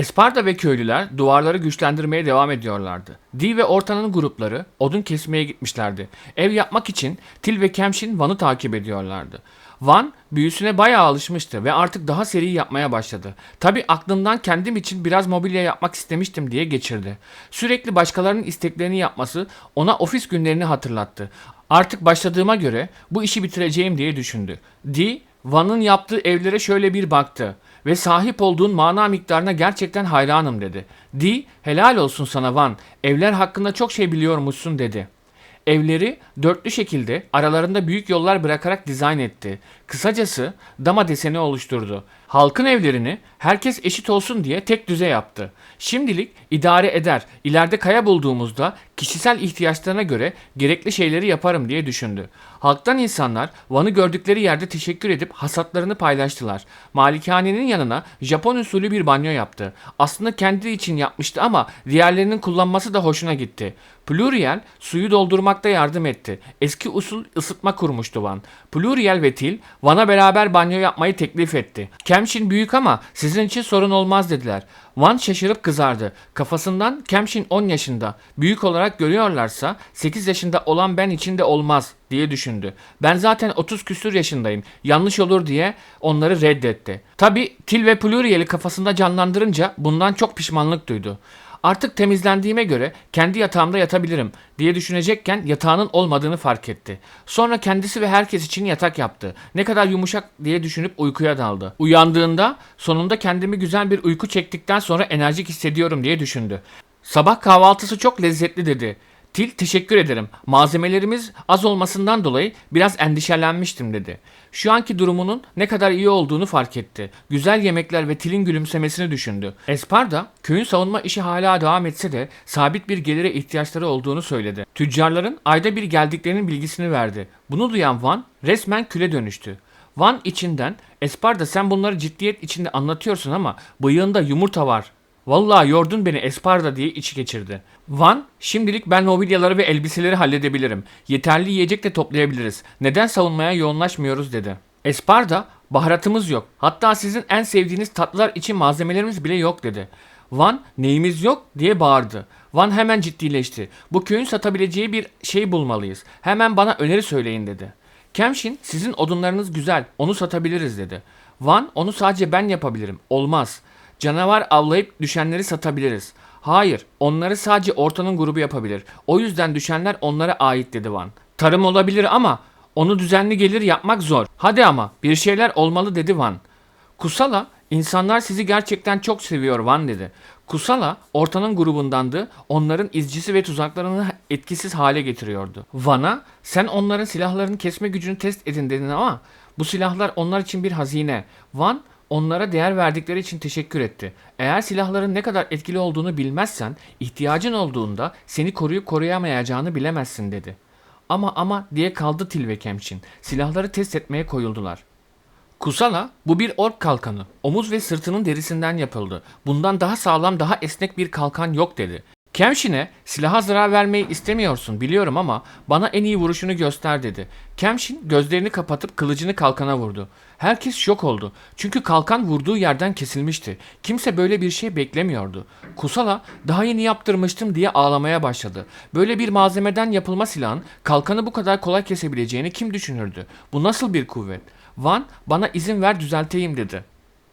Esparta ve köylüler duvarları güçlendirmeye devam ediyorlardı. Di ve Orta'nın grupları odun kesmeye gitmişlerdi. Ev yapmak için Til ve Kemşin Van'ı takip ediyorlardı. Van büyüsüne bayağı alışmıştı ve artık daha seri yapmaya başladı. Tabi aklından kendim için biraz mobilya yapmak istemiştim diye geçirdi. Sürekli başkalarının isteklerini yapması ona ofis günlerini hatırlattı. Artık başladığıma göre bu işi bitireceğim diye düşündü. Di, Van'ın yaptığı evlere şöyle bir baktı ve sahip olduğun mana miktarına gerçekten hayranım dedi. Di, helal olsun sana Van, evler hakkında çok şey biliyormuşsun dedi. Evleri dörtlü şekilde aralarında büyük yollar bırakarak dizayn etti. Kısacası dama deseni oluşturdu. Halkın evlerini herkes eşit olsun diye tek düze yaptı. Şimdilik idare eder. İleride kaya bulduğumuzda kişisel ihtiyaçlarına göre gerekli şeyleri yaparım diye düşündü. Halktan insanlar Van'ı gördükleri yerde teşekkür edip hasatlarını paylaştılar. Malikanenin yanına Japon usulü bir banyo yaptı. Aslında kendi için yapmıştı ama diğerlerinin kullanması da hoşuna gitti. Pluriel suyu doldurmakta yardım etti. Eski usul ısıtma kurmuştu Van. Pluriel ve Til Van'a beraber banyo yapmayı teklif etti. Kemşin büyük ama sizin için sorun olmaz dediler. Van şaşırıp kızardı. Kafasından Kemşin 10 yaşında. Büyük olarak görüyorlarsa 8 yaşında olan ben için de olmaz diye düşündü. Ben zaten 30 küsür yaşındayım. Yanlış olur diye onları reddetti. Tabi Til ve Pluriel'i kafasında canlandırınca bundan çok pişmanlık duydu. Artık temizlendiğime göre kendi yatağımda yatabilirim diye düşünecekken yatağının olmadığını fark etti. Sonra kendisi ve herkes için yatak yaptı. Ne kadar yumuşak diye düşünüp uykuya daldı. Uyandığında sonunda kendimi güzel bir uyku çektikten sonra enerjik hissediyorum diye düşündü. Sabah kahvaltısı çok lezzetli dedi. Til teşekkür ederim. Malzemelerimiz az olmasından dolayı biraz endişelenmiştim dedi. Şu anki durumunun ne kadar iyi olduğunu fark etti. Güzel yemekler ve Til'in gülümsemesini düşündü. Esparda köyün savunma işi hala devam etse de sabit bir gelire ihtiyaçları olduğunu söyledi. Tüccarların ayda bir geldiklerinin bilgisini verdi. Bunu duyan Van resmen küle dönüştü. Van içinden Esparda sen bunları ciddiyet içinde anlatıyorsun ama bıyığında yumurta var Vallahi yordun beni Esparda diye içi geçirdi. Van, şimdilik ben mobilyaları ve elbiseleri halledebilirim. Yeterli yiyecek de toplayabiliriz. Neden savunmaya yoğunlaşmıyoruz dedi. Esparda, baharatımız yok. Hatta sizin en sevdiğiniz tatlılar için malzemelerimiz bile yok dedi. Van, neyimiz yok diye bağırdı. Van hemen ciddileşti. Bu köyün satabileceği bir şey bulmalıyız. Hemen bana öneri söyleyin dedi. Kemşin, sizin odunlarınız güzel, onu satabiliriz dedi. Van, onu sadece ben yapabilirim. Olmaz. Canavar avlayıp düşenleri satabiliriz. Hayır, onları sadece ortanın grubu yapabilir. O yüzden düşenler onlara ait dedi Van. Tarım olabilir ama onu düzenli gelir yapmak zor. Hadi ama bir şeyler olmalı dedi Van. Kusala, insanlar sizi gerçekten çok seviyor Van dedi. Kusala ortanın grubundandı. Onların izcisi ve tuzaklarını etkisiz hale getiriyordu. Van'a sen onların silahlarını kesme gücünü test edin dedin ama bu silahlar onlar için bir hazine. Van onlara değer verdikleri için teşekkür etti. Eğer silahların ne kadar etkili olduğunu bilmezsen, ihtiyacın olduğunda seni koruyup koruyamayacağını bilemezsin dedi. Ama ama diye kaldı Til ve. Silahları test etmeye koyuldular. Kusala bu bir ork kalkanı. Omuz ve sırtının derisinden yapıldı. Bundan daha sağlam daha esnek bir kalkan yok dedi. Kemşin'e silaha zarar vermeyi istemiyorsun biliyorum ama bana en iyi vuruşunu göster dedi. Kemşin gözlerini kapatıp kılıcını kalkana vurdu. Herkes şok oldu. Çünkü kalkan vurduğu yerden kesilmişti. Kimse böyle bir şey beklemiyordu. Kusala daha yeni yaptırmıştım diye ağlamaya başladı. Böyle bir malzemeden yapılma silahın kalkanı bu kadar kolay kesebileceğini kim düşünürdü? Bu nasıl bir kuvvet? Van bana izin ver düzelteyim dedi.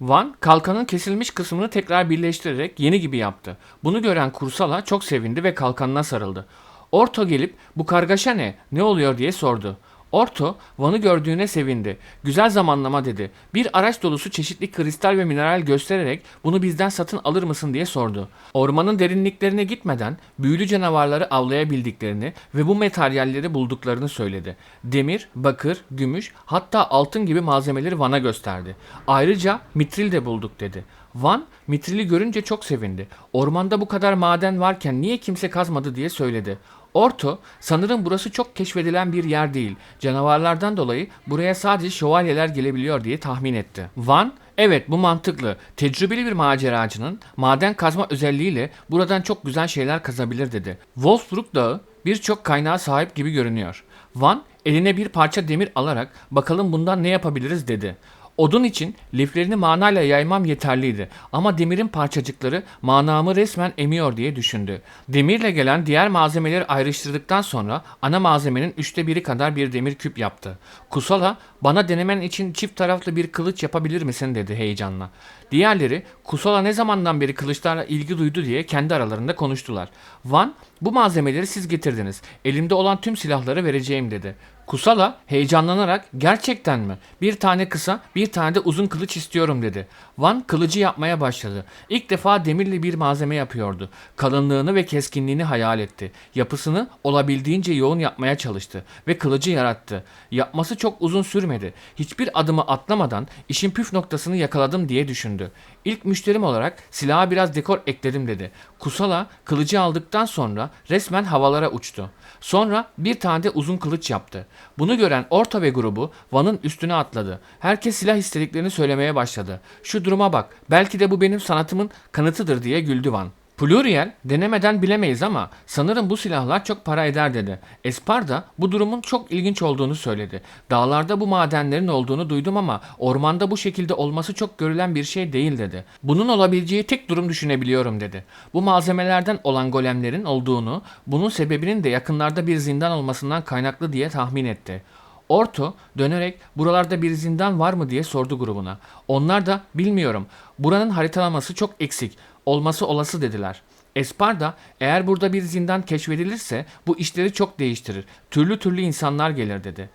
Van kalkanın kesilmiş kısmını tekrar birleştirerek yeni gibi yaptı. Bunu gören Kursala çok sevindi ve kalkanına sarıldı. Orto gelip bu kargaşa ne, ne oluyor diye sordu. Orto, Van'ı gördüğüne sevindi. Güzel zamanlama dedi. Bir araç dolusu çeşitli kristal ve mineral göstererek bunu bizden satın alır mısın diye sordu. Ormanın derinliklerine gitmeden büyülü canavarları avlayabildiklerini ve bu materyalleri bulduklarını söyledi. Demir, bakır, gümüş hatta altın gibi malzemeleri Van'a gösterdi. Ayrıca mitril de bulduk dedi. Van mitrili görünce çok sevindi. Ormanda bu kadar maden varken niye kimse kazmadı diye söyledi. Orto, sanırım burası çok keşfedilen bir yer değil. Canavarlardan dolayı buraya sadece şövalyeler gelebiliyor diye tahmin etti. Van, evet bu mantıklı. Tecrübeli bir maceracının maden kazma özelliğiyle buradan çok güzel şeyler kazabilir dedi. Wolfsburg Dağı birçok kaynağa sahip gibi görünüyor. Van, eline bir parça demir alarak bakalım bundan ne yapabiliriz dedi. Odun için liflerini manayla yaymam yeterliydi ama demirin parçacıkları manamı resmen emiyor diye düşündü. Demirle gelen diğer malzemeleri ayrıştırdıktan sonra ana malzemenin üçte biri kadar bir demir küp yaptı. Kusala bana denemen için çift taraflı bir kılıç yapabilir misin dedi heyecanla. Diğerleri Kusala ne zamandan beri kılıçlarla ilgi duydu diye kendi aralarında konuştular. Van bu malzemeleri siz getirdiniz. Elimde olan tüm silahları vereceğim dedi. Kusala heyecanlanarak gerçekten mi? Bir tane kısa bir tane de uzun kılıç istiyorum dedi. Van kılıcı yapmaya başladı. İlk defa demirli bir malzeme yapıyordu. Kalınlığını ve keskinliğini hayal etti. Yapısını olabildiğince yoğun yapmaya çalıştı ve kılıcı yarattı. Yapması çok uzun sürmedi. Hiçbir adımı atlamadan işin püf noktasını yakaladım diye düşündü. İlk müşterim olarak silaha biraz dekor ekledim dedi. Kusala kılıcı aldıktan sonra resmen havalara uçtu. Sonra bir tane de uzun kılıç yaptı. Bunu gören Orta ve grubu Van'ın üstüne atladı. Herkes silah istediklerini söylemeye başladı. Şu duruma bak, belki de bu benim sanatımın kanıtıdır diye güldü Van. Pluriel denemeden bilemeyiz ama sanırım bu silahlar çok para eder dedi. Esparda bu durumun çok ilginç olduğunu söyledi. Dağlarda bu madenlerin olduğunu duydum ama ormanda bu şekilde olması çok görülen bir şey değil dedi. Bunun olabileceği tek durum düşünebiliyorum dedi. Bu malzemelerden olan golemlerin olduğunu, bunun sebebinin de yakınlarda bir zindan olmasından kaynaklı diye tahmin etti. Orto dönerek buralarda bir zindan var mı diye sordu grubuna. Onlar da bilmiyorum. Buranın haritalaması çok eksik. Olması olası dediler. Esparda eğer burada bir zindan keşfedilirse bu işleri çok değiştirir. Türlü türlü insanlar gelir dedi.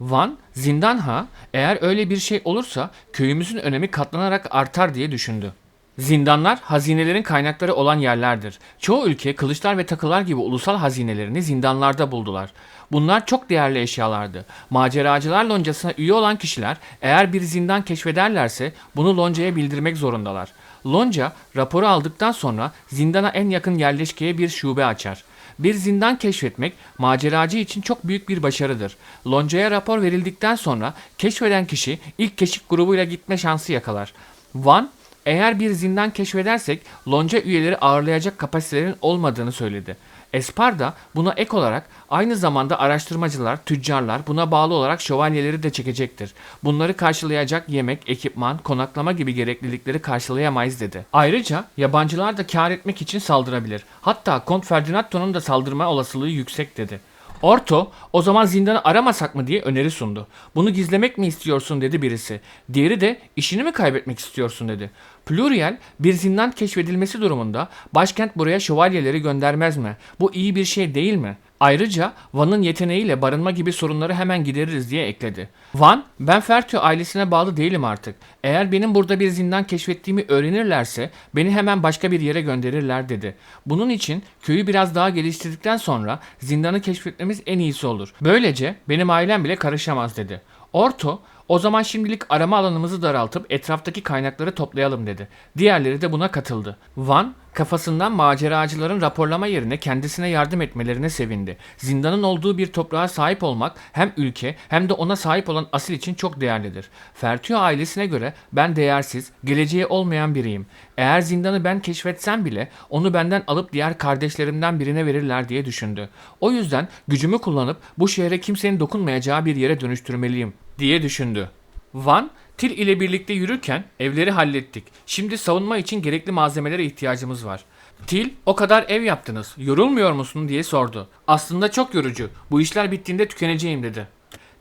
Van, zindan ha, eğer öyle bir şey olursa köyümüzün önemi katlanarak artar diye düşündü. Zindanlar hazinelerin kaynakları olan yerlerdir. Çoğu ülke kılıçlar ve takılar gibi ulusal hazinelerini zindanlarda buldular. Bunlar çok değerli eşyalardı. Maceracılar loncasına üye olan kişiler eğer bir zindan keşfederlerse bunu loncaya bildirmek zorundalar. Lonca raporu aldıktan sonra zindana en yakın yerleşkeye bir şube açar. Bir zindan keşfetmek maceracı için çok büyük bir başarıdır. Loncaya rapor verildikten sonra keşfeden kişi ilk keşif grubuyla gitme şansı yakalar. Van eğer bir zindan keşfedersek lonca üyeleri ağırlayacak kapasitelerin olmadığını söyledi. Esparda buna ek olarak aynı zamanda araştırmacılar, tüccarlar buna bağlı olarak şövalyeleri de çekecektir. Bunları karşılayacak yemek, ekipman, konaklama gibi gereklilikleri karşılayamayız dedi. Ayrıca yabancılar da kar etmek için saldırabilir. Hatta Kont Ferdinandto'nun da saldırma olasılığı yüksek dedi. Orto o zaman zindanı aramasak mı diye öneri sundu. Bunu gizlemek mi istiyorsun dedi birisi. Diğeri de işini mi kaybetmek istiyorsun dedi. Pluriel bir zindan keşfedilmesi durumunda başkent buraya şövalyeleri göndermez mi? Bu iyi bir şey değil mi? Ayrıca Van'ın yeteneğiyle barınma gibi sorunları hemen gideririz diye ekledi. Van, ben Fertio ailesine bağlı değilim artık. Eğer benim burada bir zindan keşfettiğimi öğrenirlerse beni hemen başka bir yere gönderirler dedi. Bunun için köyü biraz daha geliştirdikten sonra zindanı keşfetmemiz en iyisi olur. Böylece benim ailem bile karışamaz dedi. Orto, o zaman şimdilik arama alanımızı daraltıp etraftaki kaynakları toplayalım dedi. Diğerleri de buna katıldı. Van kafasından maceracıların raporlama yerine kendisine yardım etmelerine sevindi. Zindanın olduğu bir toprağa sahip olmak hem ülke hem de ona sahip olan asil için çok değerlidir. Fertio ailesine göre ben değersiz, geleceği olmayan biriyim. Eğer zindanı ben keşfetsem bile onu benden alıp diğer kardeşlerimden birine verirler diye düşündü. O yüzden gücümü kullanıp bu şehre kimsenin dokunmayacağı bir yere dönüştürmeliyim diye düşündü. Van, Til ile birlikte yürürken evleri hallettik. Şimdi savunma için gerekli malzemelere ihtiyacımız var. Til, o kadar ev yaptınız. Yorulmuyor musun diye sordu. Aslında çok yorucu. Bu işler bittiğinde tükeneceğim dedi.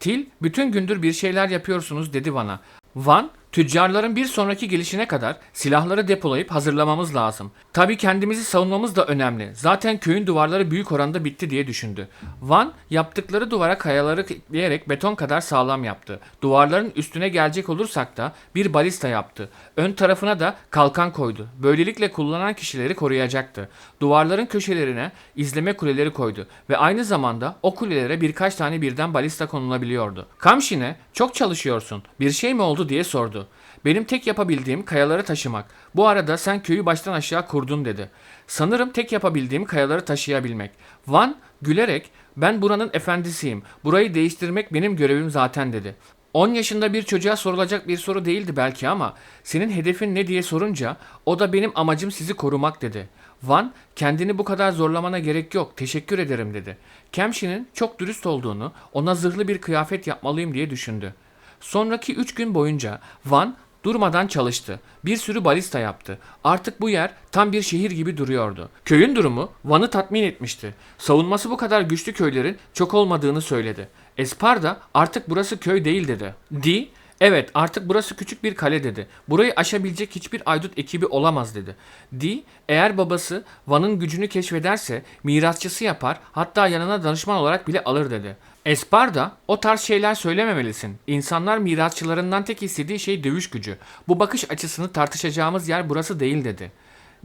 Til, bütün gündür bir şeyler yapıyorsunuz dedi bana. Van, tüccarların bir sonraki gelişine kadar silahları depolayıp hazırlamamız lazım. Tabii kendimizi savunmamız da önemli. Zaten köyün duvarları büyük oranda bitti diye düşündü. Van, yaptıkları duvara kayaları ekleyerek beton kadar sağlam yaptı. Duvarların üstüne gelecek olursak da bir balista yaptı. Ön tarafına da kalkan koydu. Böylelikle kullanan kişileri koruyacaktı. Duvarların köşelerine izleme kuleleri koydu ve aynı zamanda o kulelere birkaç tane birden balista konulabiliyordu. Kamşine çok çalışıyorsun. Bir şey mi oldu diye sordu. Benim tek yapabildiğim kayaları taşımak. Bu arada sen köyü baştan aşağı kurdun dedi. Sanırım tek yapabildiğim kayaları taşıyabilmek. Van gülerek ben buranın efendisiyim. Burayı değiştirmek benim görevim zaten dedi. 10 yaşında bir çocuğa sorulacak bir soru değildi belki ama senin hedefin ne diye sorunca o da benim amacım sizi korumak dedi. Van kendini bu kadar zorlamana gerek yok teşekkür ederim dedi. Kemşi'nin çok dürüst olduğunu ona zırhlı bir kıyafet yapmalıyım diye düşündü. Sonraki 3 gün boyunca Van durmadan çalıştı. Bir sürü balista yaptı. Artık bu yer tam bir şehir gibi duruyordu. Köyün durumu Van'ı tatmin etmişti. Savunması bu kadar güçlü köylerin çok olmadığını söyledi. Esparda artık burası köy değil dedi. Di Evet artık burası küçük bir kale dedi. Burayı aşabilecek hiçbir aydut ekibi olamaz dedi. Di eğer babası Van'ın gücünü keşfederse mirasçısı yapar hatta yanına danışman olarak bile alır dedi. Esparda o tarz şeyler söylememelisin. İnsanlar mirasçılarından tek istediği şey dövüş gücü. Bu bakış açısını tartışacağımız yer burası değil dedi.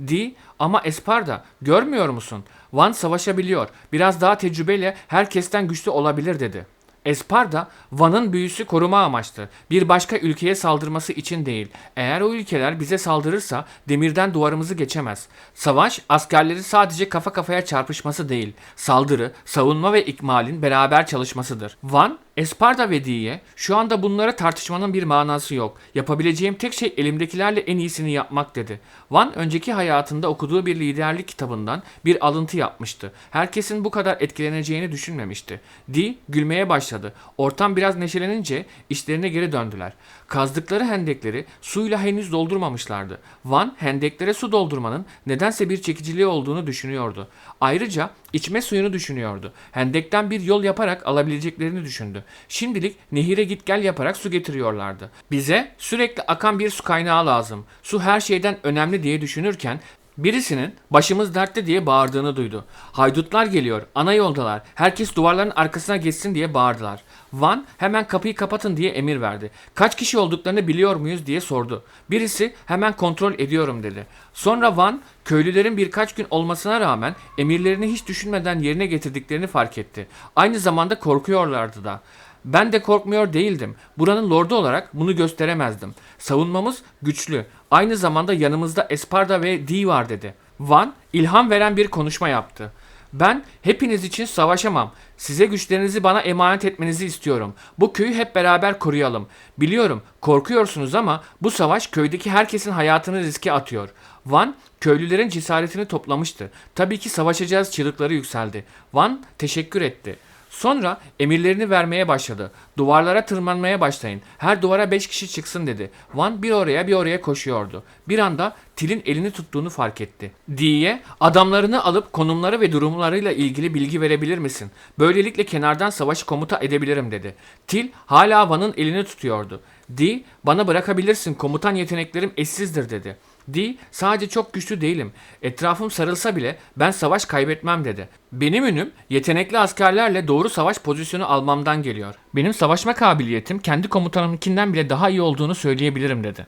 Di ama Esparda görmüyor musun? Van savaşabiliyor. Biraz daha tecrübeyle herkesten güçlü olabilir dedi. Esparda, Van'ın büyüsü koruma amaçlı. Bir başka ülkeye saldırması için değil. Eğer o ülkeler bize saldırırsa demirden duvarımızı geçemez. Savaş, askerleri sadece kafa kafaya çarpışması değil. Saldırı, savunma ve ikmalin beraber çalışmasıdır. Van, Esparda ve Diye, şu anda bunları tartışmanın bir manası yok. Yapabileceğim tek şey elimdekilerle en iyisini yapmak dedi. Van önceki hayatında okuduğu bir liderlik kitabından bir alıntı yapmıştı. Herkesin bu kadar etkileneceğini düşünmemişti. Di gülmeye başladı. Ortam biraz neşelenince işlerine geri döndüler. Kazdıkları hendekleri suyla henüz doldurmamışlardı. Van hendeklere su doldurmanın nedense bir çekiciliği olduğunu düşünüyordu. Ayrıca içme suyunu düşünüyordu. Hendekten bir yol yaparak alabileceklerini düşündü. Şimdilik nehire git gel yaparak su getiriyorlardı. Bize sürekli akan bir su kaynağı lazım. Su her şeyden önemli diye düşünürken Birisinin başımız dertte diye bağırdığını duydu. Haydutlar geliyor, ana yoldalar, herkes duvarların arkasına geçsin diye bağırdılar. Van hemen kapıyı kapatın diye emir verdi. Kaç kişi olduklarını biliyor muyuz diye sordu. Birisi hemen kontrol ediyorum dedi. Sonra Van köylülerin birkaç gün olmasına rağmen emirlerini hiç düşünmeden yerine getirdiklerini fark etti. Aynı zamanda korkuyorlardı da. Ben de korkmuyor değildim. Buranın lordu olarak bunu gösteremezdim. Savunmamız güçlü. Aynı zamanda yanımızda Esparda ve Dee var dedi. Van ilham veren bir konuşma yaptı. Ben hepiniz için savaşamam. Size güçlerinizi bana emanet etmenizi istiyorum. Bu köyü hep beraber koruyalım. Biliyorum korkuyorsunuz ama bu savaş köydeki herkesin hayatını riske atıyor. Van köylülerin cesaretini toplamıştı. Tabii ki savaşacağız çığlıkları yükseldi. Van teşekkür etti. Sonra emirlerini vermeye başladı. Duvarlara tırmanmaya başlayın. Her duvara 5 kişi çıksın dedi. Van bir oraya bir oraya koşuyordu. Bir anda Til'in elini tuttuğunu fark etti. Dee'ye adamlarını alıp konumları ve durumlarıyla ilgili bilgi verebilir misin? Böylelikle kenardan savaşı komuta edebilirim dedi. Til hala Van'ın elini tutuyordu. Dee bana bırakabilirsin komutan yeteneklerim eşsizdir dedi. Di sadece çok güçlü değilim. Etrafım sarılsa bile ben savaş kaybetmem dedi. Benim ünüm yetenekli askerlerle doğru savaş pozisyonu almamdan geliyor. Benim savaşma kabiliyetim kendi komutanımınkinden bile daha iyi olduğunu söyleyebilirim dedi.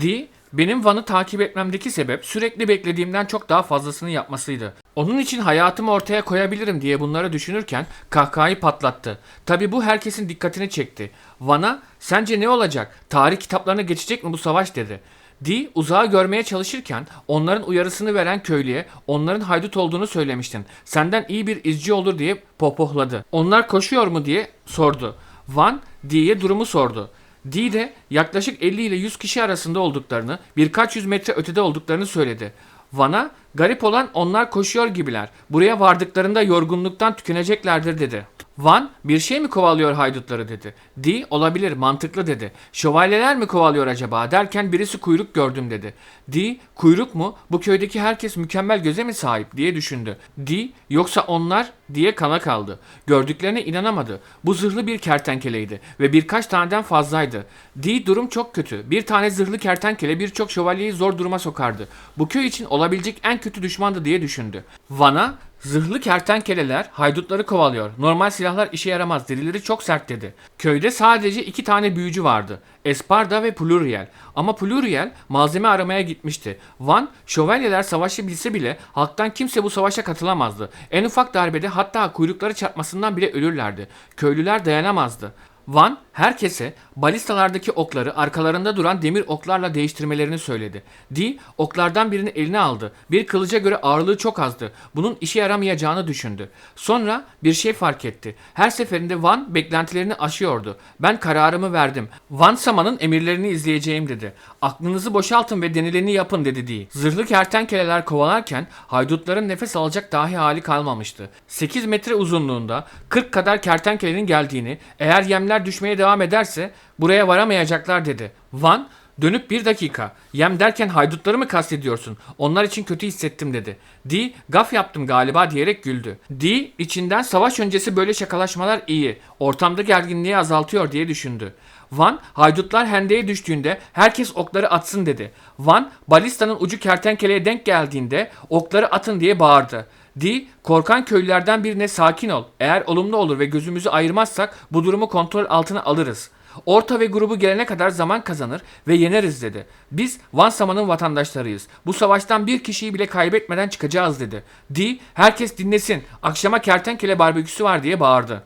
Di benim Van'ı takip etmemdeki sebep sürekli beklediğimden çok daha fazlasını yapmasıydı. Onun için hayatımı ortaya koyabilirim diye bunları düşünürken kahkahayı patlattı. Tabi bu herkesin dikkatini çekti. Van'a sence ne olacak? Tarih kitaplarına geçecek mi bu savaş dedi. Di uzağı görmeye çalışırken onların uyarısını veren köylüye onların haydut olduğunu söylemiştin. Senden iyi bir izci olur diye popohladı. Onlar koşuyor mu diye sordu. Van Di'ye durumu sordu. Di de yaklaşık 50 ile 100 kişi arasında olduklarını, birkaç yüz metre ötede olduklarını söyledi. Van'a garip olan onlar koşuyor gibiler. Buraya vardıklarında yorgunluktan tükeneceklerdir dedi. Van bir şey mi kovalıyor haydutları dedi. Di olabilir mantıklı dedi. Şövalyeler mi kovalıyor acaba derken birisi kuyruk gördüm dedi. Di kuyruk mu bu köydeki herkes mükemmel göze mi sahip diye düşündü. Di yoksa onlar diye kana kaldı. Gördüklerine inanamadı. Bu zırhlı bir kertenkeleydi ve birkaç taneden fazlaydı. Di durum çok kötü. Bir tane zırhlı kertenkele birçok şövalyeyi zor duruma sokardı. Bu köy için olabilecek en kötü düşmandı diye düşündü. Van'a Zırhlı kertenkeleler haydutları kovalıyor. Normal silahlar işe yaramaz. Derileri çok sert dedi. Köyde sadece iki tane büyücü vardı. Esparda ve Pluriel. Ama Pluriel malzeme aramaya gitmişti. Van, şövalyeler savaşı bilse bile halktan kimse bu savaşa katılamazdı. En ufak darbede hatta kuyrukları çarpmasından bile ölürlerdi. Köylüler dayanamazdı. Van herkese balistalardaki okları arkalarında duran demir oklarla değiştirmelerini söyledi. Di oklardan birini eline aldı. Bir kılıca göre ağırlığı çok azdı. Bunun işe yaramayacağını düşündü. Sonra bir şey fark etti. Her seferinde Van beklentilerini aşıyordu. Ben kararımı verdim. Van Sama'nın emirlerini izleyeceğim dedi. Aklınızı boşaltın ve denileni yapın dedi Di. Zırhlı kertenkeleler kovalarken haydutların nefes alacak dahi hali kalmamıştı. 8 metre uzunluğunda 40 kadar kertenkelenin geldiğini, eğer yemler düşmeye devam devam ederse buraya varamayacaklar dedi. Van dönüp bir dakika. Yem derken haydutları mı kastediyorsun? Onlar için kötü hissettim dedi. Dee gaf yaptım galiba diyerek güldü. Dee içinden savaş öncesi böyle şakalaşmalar iyi. Ortamda gerginliği azaltıyor diye düşündü. Van haydutlar hendeye düştüğünde herkes okları atsın dedi. Van balistanın ucu kertenkeleye denk geldiğinde okları atın diye bağırdı. Dee korkan köylülerden birine sakin ol. Eğer olumlu olur ve gözümüzü ayırmazsak bu durumu kontrol altına alırız. Orta ve grubu gelene kadar zaman kazanır ve yeneriz dedi. Biz Van Sama'nın vatandaşlarıyız. Bu savaştan bir kişiyi bile kaybetmeden çıkacağız dedi. Dee herkes dinlesin. Akşama kertenkele barbeküsü var diye bağırdı.